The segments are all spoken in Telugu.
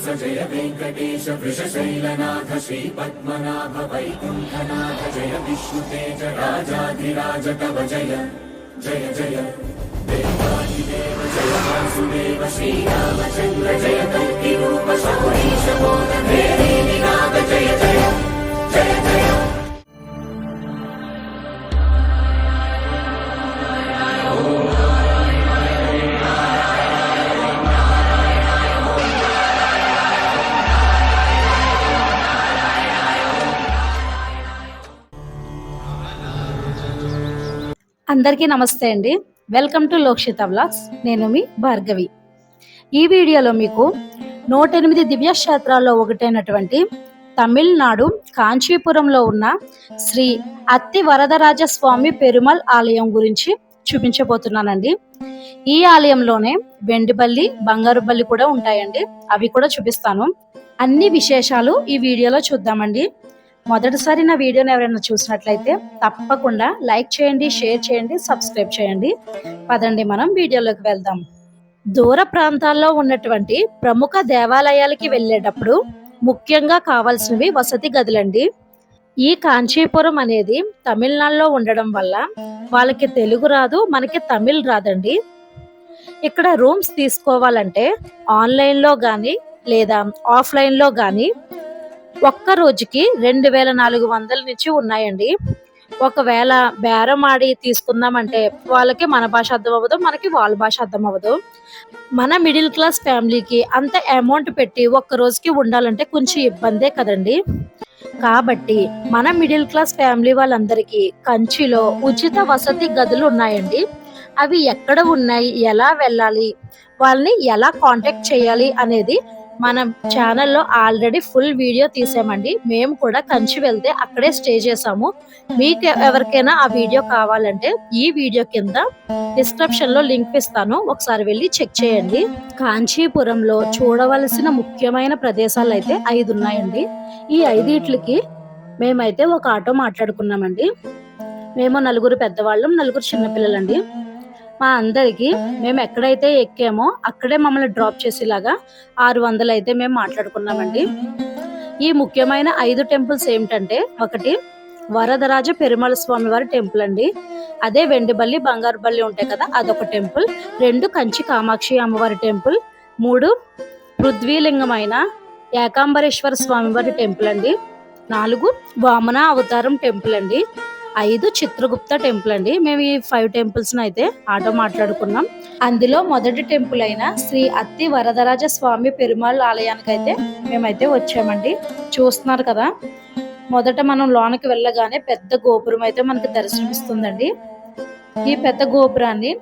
శ్రీనివాస జయ వెంకటేశ వృషశైలనాథ శ్రీ పద్మనాభ వైకుంఠనాథ జయ విష్ణుతేజ రాజాధిరాజ తవ జయ జయ జయ దేవాదిదేవ జయ వాసుదేవ శ్రీరామచంద్ర జయ కల్కి రూప శౌరీశ మోద జయ జయ జయ జయ అందరికీ నమస్తే అండి. వెల్కమ్ టు లోక్షిత వ్లాగ్స్ నేను మీ భార్గవి. ఈ వీడియోలో మీకు నూట ఎనిమిది దివ్యక్షేత్రాల్లో ఒకటైనటువంటి తమిళనాడు కాంచీపురంలో ఉన్న శ్రీ అత్తి వరదరాజ స్వామి పెరుమల్ ఆలయం గురించి చూపించబోతున్నానండి. ఈ ఆలయంలోనే వెండిపల్లి బంగారు బల్లి కూడా ఉంటాయండి. అవి కూడా చూపిస్తాను. అన్ని విశేషాలు ఈ వీడియోలో చూద్దామండి. మొదటిసారి నా వీడియోని ఎవరైనా చూసినట్లయితే తప్పకుండా లైక్ చేయండి షేర్ చేయండి సబ్స్క్రైబ్ చేయండి. పదండి మనం వీడియోలోకి వెళ్దాం. దూర ప్రాంతాల్లో ఉన్నటువంటి ప్రముఖ దేవాలయాలకి వెళ్ళేటప్పుడు ముఖ్యంగా కావాల్సినవి వసతి గదులండి. ఈ కాంచీపురం అనేది తమిళనాడులో ఉండడం వల్ల వాళ్ళకి తెలుగు రాదు మనకి తమిళ్ రాదండి. ఇక్కడ రూమ్స్ తీసుకోవాలంటే ఆన్లైన్లో కానీ లేదా ఆఫ్లైన్లో కానీ ఒక్క రోజుకి రెండు వేల నాలుగు వందల నుంచి ఉన్నాయండి. ఒకవేళ బేరం ఆడి తీసుకుందామంటే వాళ్ళకి మన భాష అర్థం అవ్వదు మనకి వాళ్ళ భాష అర్థం అవ్వదు. మన మిడిల్ క్లాస్ ఫ్యామిలీకి అంత అమౌంట్ పెట్టి ఒక్క రోజుకి ఉండాలంటే కొంచెం ఇబ్బందే కదండి. కాబట్టి మన మిడిల్ క్లాస్ ఫ్యామిలీ వాళ్ళందరికీ కంచిలో ఉచిత వసతి గదులు ఉన్నాయండి. అవి ఎక్కడ ఉన్నాయి ఎలా వెళ్ళాలి వాళ్ళని ఎలా కాంటాక్ట్ చేయాలి అనేది మనం ఛానల్లో ఆల్రెడీ ఫుల్ వీడియో తీసామండి. మేము కూడా కంచి వెళ్తే అక్కడే స్టే చేసాము. మీకు ఎవరికైనా ఆ వీడియో కావాలంటే ఈ వీడియో కింద డిస్క్రిప్షన్లో లింక్ ఇస్తాను. ఒకసారి వెళ్ళి చెక్ చేయండి. కాంచీపురంలో చూడవలసిన ముఖ్యమైన ప్రదేశాలు అయితే ఐదు ఉన్నాయండి. ఈ ఐదిట్లకి మేమైతే ఒక ఆటో మాట్లాడుకున్నామండి. మేము నలుగురు పెద్దవాళ్ళం నలుగురు చిన్నపిల్లలండి. మా అందరికి మేము ఎక్కడైతే ఎక్కామో అక్కడే మమ్మల్ని డ్రాప్ చేసేలాగా ఆరు వందలు అయితే మేము మాట్లాడుకున్నామండి. ఈ ముఖ్యమైన ఐదు టెంపుల్స్ ఏమిటంటే ఒకటి వరదరాజ పెరుమల స్వామి వారి టెంపుల్ అండి. అదే వెండిబల్లి బంగారు బల్లి ఉంటాయి కదా అదొక టెంపుల్. రెండు కంచి కామాక్షి అమ్మవారి టెంపుల్. మూడు పృథ్వీలింగమైన ఏకాంబరేశ్వర స్వామి వారి టెంపుల్ అండి. నాలుగు వామన అవతారం టెంపుల్ అండి. ఐదు చిత్రగుప్త టెంపుల్ అండి. మేము ఈ ఫైవ్ టెంపుల్స్ అయితే ఆటో మాట్లాడుకున్నాం. అందులో మొదటి టెంపుల్ అయిన శ్రీ అత్తి వరదరాజ స్వామి పెరుమాళ్ ఆలయానికి అయితే మేమైతే వచ్చామండి. చూస్తున్నారు కదా మొదట మనం లోనకి వెళ్ళగానే పెద్ద గోపురం అయితే మనకు దర్శనమిస్తుందండి. ఈ పెద్ద గోపురాన్ని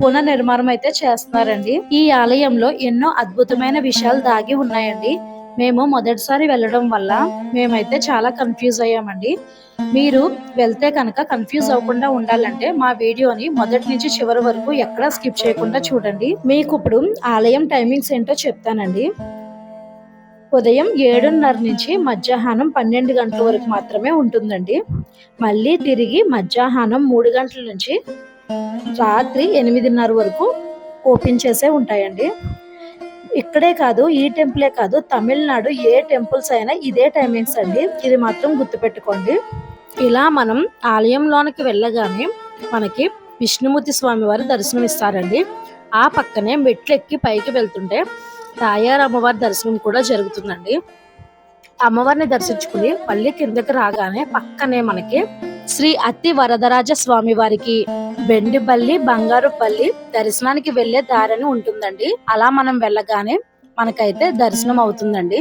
పునర్నిర్మాణం అయితే చేస్తున్నారండి. ఈ ఆలయంలో ఎన్నో అద్భుతమైన విషయాలు దాగి ఉన్నాయండి. మేము మొదటిసారి వెళ్ళడం వల్ల మేమైతే చాలా కన్ఫ్యూజ్ అయ్యామండి. మీరు వెళ్తే కనుక కన్ఫ్యూజ్ అవ్వకుండా ఉండాలంటే మా వీడియోని మొదటి నుంచి చివరి వరకు ఎక్కడా స్కిప్ చేయకుండా చూడండి. మీకు ఇప్పుడు ఆలయం టైమింగ్స్ ఏంటో చెప్తానండి. ఉదయం ఏడున్నర నుంచి మధ్యాహ్నం పన్నెండు గంటల వరకు మాత్రమే ఉంటుందండి. మళ్ళీ తిరిగి మధ్యాహ్నం మూడు గంటల నుంచి రాత్రి ఎనిమిదిన్నర వరకు ఓపెన్ చేసే ఉంటాయండి. ఇక్కడే కాదు ఈ టెంపులే కాదు తమిళనాడు ఏ టెంపుల్స్ అయినా ఇదే టైమింగ్స్ అండి. ఇది మాత్రం గుర్తుపెట్టుకోండి. ఇలా మనం ఆలయంలోనికి వెళ్ళగానే మనకి విష్ణుమూర్తి స్వామి వారి దర్శనం ఇస్తారండి ఆ పక్కనే మెట్లు ఎక్కి పైకి వెళ్తుంటే తాయారు అమ్మవారి దర్శనం కూడా జరుగుతుందండి. అమ్మవారిని దర్శించుకుని మళ్ళీ కిందకి రాగానే పక్కనే మనకి శ్రీ అత్తి వరదరాజ స్వామి వారికి. బెండి బల్లి బంగారు బల్లి దర్శనానికి వెళ్ళే దారని ఉంటుందండి. అలా మనం వెళ్ళగానే మనకైతే దర్శనం అవుతుందండి.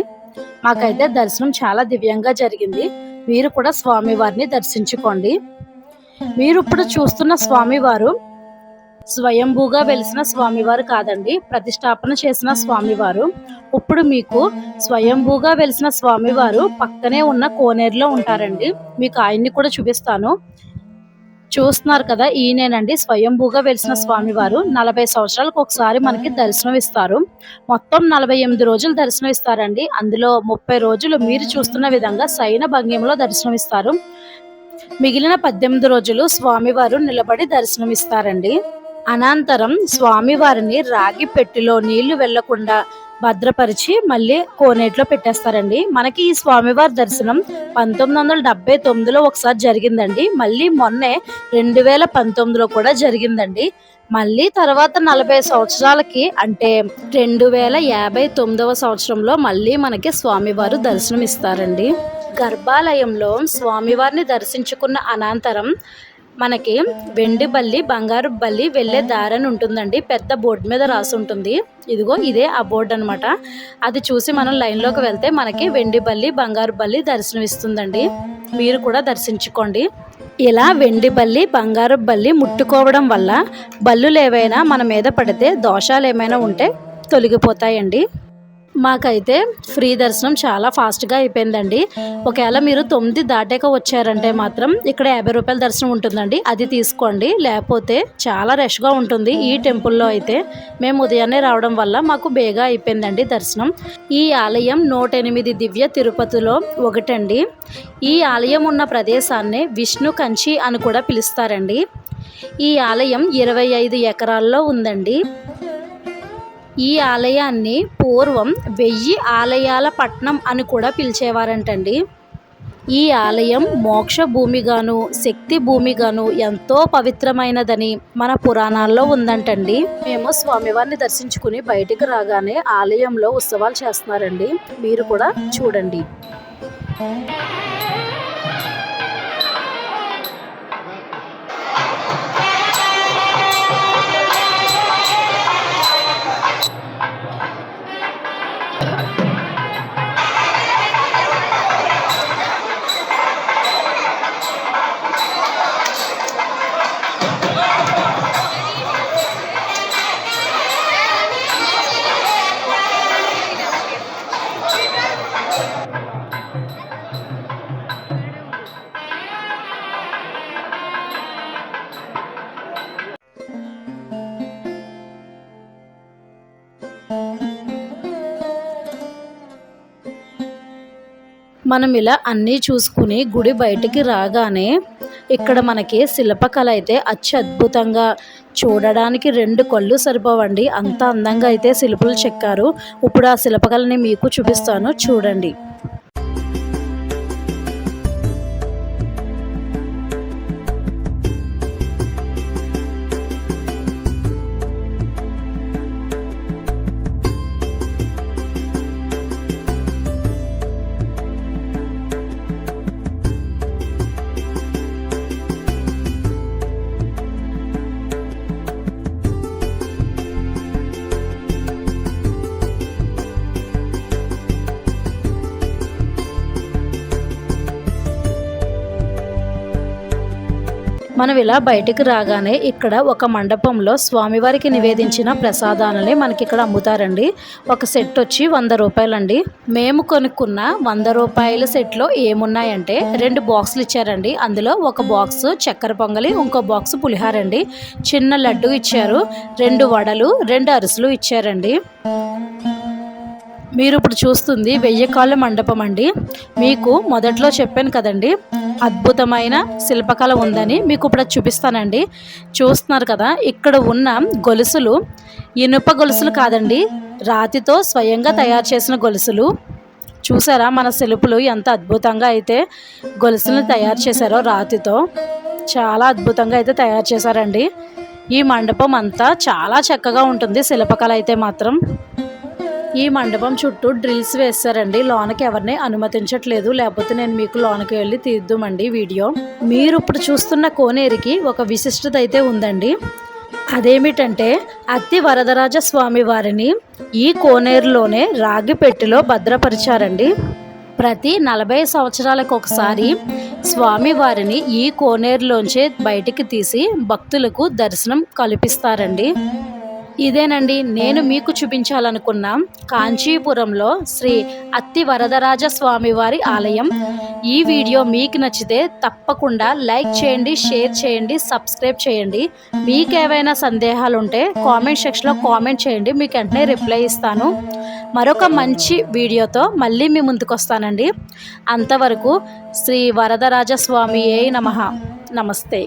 మాకైతే దర్శనం చాలా దివ్యంగా జరిగింది. మీరు కూడా స్వామివారిని దర్శించుకోండి. మీరు ఇప్పుడు చూస్తున్న స్వామివారు స్వయంభూగా వెలిసిన స్వామివారు కాదండి ప్రతిష్టాపన చేసిన స్వామివారు. ఇప్పుడు మీకు స్వయంభూగా వెలిసిన స్వామివారు పక్కనే ఉన్న కోనేరులో ఉంటారండి. మీకు ఆయన్ని కూడా చూపిస్తాను. చూస్తున్నారు కదా ఈయనేనండి స్వయంభూగా వెలిసిన స్వామివారు. నలభై సంవత్సరాలకు ఒకసారి మనకి దర్శనం ఇస్తారు. మొత్తం నలభై ఎనిమిది రోజులు దర్శనం ఇస్తారండి. అందులో ముప్పై రోజులు మీరు చూస్తున్న విధంగా సైన భంగ్యంలో దర్శనం ఇస్తారు. మిగిలిన పద్దెనిమిది రోజులు స్వామివారు నిలబడి దర్శనమిస్తారండి అనంతరం స్వామివారిని రాగి పెట్టిలో నీళ్ళు వెళ్ళకుండా భద్రపరిచి మళ్ళీ కోనేట్లో పెట్టేస్తారండి. మనకి ఈ స్వామివారి దర్శనం పంతొమ్మిది వందల డెబ్బై తొమ్మిదిలో ఒకసారి జరిగిందండి. మళ్ళీ మొన్నే రెండు వేల పంతొమ్మిదిలో కూడా జరిగిందండి. మళ్ళీ తర్వాత నలభై సంవత్సరాలకి అంటే రెండు వేల యాభై తొమ్మిదవ సంవత్సరంలో మళ్ళీ మనకి స్వామివారు దర్శనం ఇస్తారండి గర్భాలయంలో స్వామివారిని దర్శించుకున్న అనంతరం మనకి వెండి బల్లి బంగారు బల్లి వెళ్ళే దారని ఉంటుందండి. పెద్ద బోర్డు మీద రాసి ఉంటుంది. ఇదిగో ఇదే ఆ బోర్డు అనమాట అది చూసి మనం లైన్లోకి వెళ్తే మనకి వెండి బల్లి బంగారు బల్లి దర్శనం ఇస్తుందండి. మీరు కూడా దర్శించుకోండి. ఇలా వెండి బల్లి బంగారు బల్లి ముట్టుకోవడం వల్ల బల్లులు ఏవైనా మన మీద పడితే దోషాలు ఏమైనా ఉంటే తొలగిపోతాయండి. మాకైతే ఫ్రీ దర్శనం చాలా ఫాస్ట్గా అయిపోయిందండి. ఒకవేళ మీరు తొమ్మిది దాటాక వచ్చారంటే మాత్రం ఇక్కడ యాభై రూపాయల దర్శనం ఉంటుందండి. అది తీసుకోండి. లేకపోతే చాలా రష్గా ఉంటుంది. ఈ టెంపుల్లో అయితే మేము ఉదయాన్నే రావడం వల్ల మాకు బేగా అయిపోయిందండి దర్శనం. ఈ ఆలయం నూట ఎనిమిది దివ్య తిరుపతిలో ఒకటండి. ఈ ఆలయం ఉన్న ప్రదేశాన్ని విష్ణు కంచి అని కూడా పిలుస్తారండి. ఈ ఆలయం ఇరవై ఐదు ఎకరాల్లో ఉందండి. ఈ ఆలయాన్ని పూర్వం వెయ్యి ఆలయాల పట్నం అని కూడా పిలిచేవారంటండి. ఈ ఆలయం మోక్ష భూమిగాను శక్తి భూమిగాను ఎంతో పవిత్రమైనదని మన పురాణాల్లో ఉందంటండి. మేము స్వామివారిని దర్శించుకుని బయటికి రాగానే ఆలయంలో ఉత్సవాలు చేస్తున్నారండి. మీరు కూడా చూడండి. మనం ఇలా అన్నీ చూసుకుని గుడి బయటికి రాగానే ఇక్కడ మనకి శిల్పకళ అయితే అత్య అద్భుతంగా చూడడానికి రెండు కళ్ళు సరిపోవండి. అంత అందంగా అయితే శిల్పులు చెక్కారు. ఇప్పుడు ఆ శిల్పకళని మీకు చూపిస్తాను. చూడండి. మనం ఇలా బయటికి రాగానే ఇక్కడ ఒక మండపంలో స్వామివారికి నివేదించిన ప్రసాదాలని మనకి ఇక్కడ అమ్ముతారండి. ఒక సెట్ వచ్చి వంద రూపాయలండి. మేము కొనుక్కున్న వంద రూపాయల సెట్లో ఏమున్నాయంటే రెండు బాక్సులు ఇచ్చారండి. అందులో ఒక బాక్స్ చక్కెర పొంగలి ఇంకో బాక్స్ పులిహార అండి చిన్న లడ్డు ఇచ్చారు రెండు వడలు రెండు అరిసెలు ఇచ్చారండి. మీరు ఇప్పుడు చూస్తుంది వెయ్యకాళ్ళ మండపం అండి. మీకు మొదట్లో చెప్పాను కదండి అద్భుతమైన శిల్పకళ ఉందని మీకు ఇప్పుడు చూపిస్తానండి. చూస్తున్నారు కదా ఇక్కడ ఉన్న గొలుసులు ఇనుప గొలుసులు కాదండి రాతితో స్వయంగా తయారు చేసిన గొలుసులు. చూసారా మన శిల్పులు ఎంత అద్భుతంగా అయితే గొలుసులను తయారు చేశారో రాతితో చాలా అద్భుతంగా అయితే తయారు చేశారండి. ఈ మండపం అంతా చాలా చక్కగా ఉంటుంది శిల్పకళ అయితే మాత్రం. ఈ మండపం చుట్టూ డ్రిల్స్ వేస్తారండి. లోనకి ఎవరిని అనుమతించట్లేదు. లేకపోతే నేను మీకు లోనకి వెళ్ళి తీద్దామండి వీడియో. మీరు ఇప్పుడు చూస్తున్న కోనేరికి ఒక విశిష్టత అయితే ఉందండి. అదేమిటంటే అత్తి వరదరాజ స్వామి వారిని ఈ కోనేరులోనే రాగిపెట్టెలో భద్రపరిచారండి. ప్రతి నలభై సంవత్సరాలకు ఒకసారి స్వామివారిని ఈ కోనేరులోంచే బయటికి తీసి భక్తులకు దర్శనం కల్పిస్తారండి. ఇదేనండి నేను మీకు చూపించాలనుకున్న కాంచీపురంలో శ్రీ అత్తి వరదరాజ స్వామి వారి ఆలయం. ఈ వీడియో మీకు నచ్చితే తప్పకుండా లైక్ చేయండి షేర్ చేయండి సబ్స్క్రైబ్ చేయండి. మీకు ఏవైనా సందేహాలు ఉంటే కామెంట్ సెక్షన్లో కామెంట్ చేయండి మీకు వెంటనే రిప్లై ఇస్తాను. మరొక మంచి వీడియోతో మళ్ళీ మీ ముందుకు వస్తానండి. అంతవరకు శ్రీ వరదరాజ స్వామి ఏ నమ. నమస్తే.